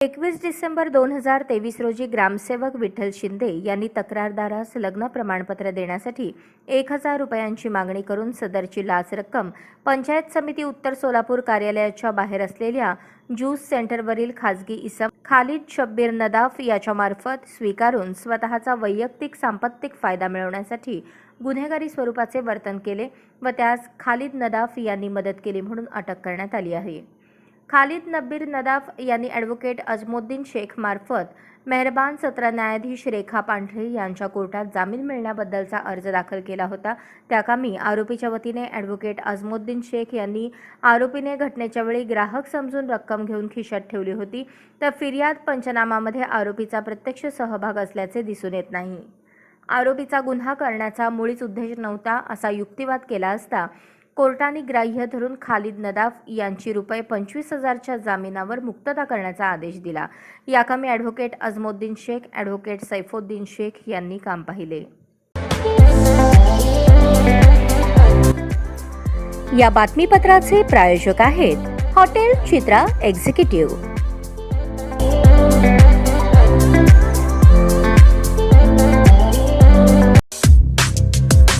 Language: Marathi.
एकवीस डिसेंबर दोन हजार तेवीस रोजी ग्रामसेवक विठ्ठल शिंदे यांनी तक्रारदारास लग्न प्रमाणपत्र देण्यासाठी एक हजार रुपयांची मागणी करून सदरची लाच रक्कम पंचायत समिती उत्तर सोलापूर कार्यालयाच्या बाहेर असलेल्या ज्यूस सेंटरवरील खाजगी इसम खालिद शब्बीर नदाफ याच्यामार्फत स्वीकारून स्वतःचा वैयक्तिक सांपत्तिक फायदा मिळवण्यासाठी गुन्हेगारी स्वरूपाचे वर्तन केले व त्यास खालिद नदाफ यांनी मदत केली म्हणून अटक करण्यात आली आहे. खालिद नब्बीर नदाफ यांनी ॲडव्होकेट अजमुद्दीन शेख मार्फत मेहरबान सत्र न्यायाधीश रेखा पांढरे यांच्या कोर्टात जामीन मिळण्याबद्दलचा अर्ज दाखल केला होता. त्याकामी आरोपीच्या वतीने ॲडव्होकेट अजमुद्दीन शेख यांनी आरोपीने घटनेच्या वेळी ग्राहक समजून रक्कम घेऊन खिशात ठेवली होती. तर फिर्याद पंचनामामध्ये आरोपीचा प्रत्यक्ष सहभाग असल्याचे दिसून येत नाही. आरोपीचा गुन्हा करण्याचा मुळीच उद्देश नव्हता असा युक्तिवाद केला असता कोर्टाने ग्राह्य धरून खालिद नदाफ यांची रुपये पंचवीस हजारच्या जामिनावर मुक्तता करण्याचा आदेश दिला. याकामी ॲडव्होकेट अजमोद्दीन शेख ॲडव्होकेट सैफोद्दीन शेख यांनी काम पाहिले. या बातमीपत्राचे प्रायोजक आहेत हॉटेल चित्रा एक्झिक्युटिव्ह.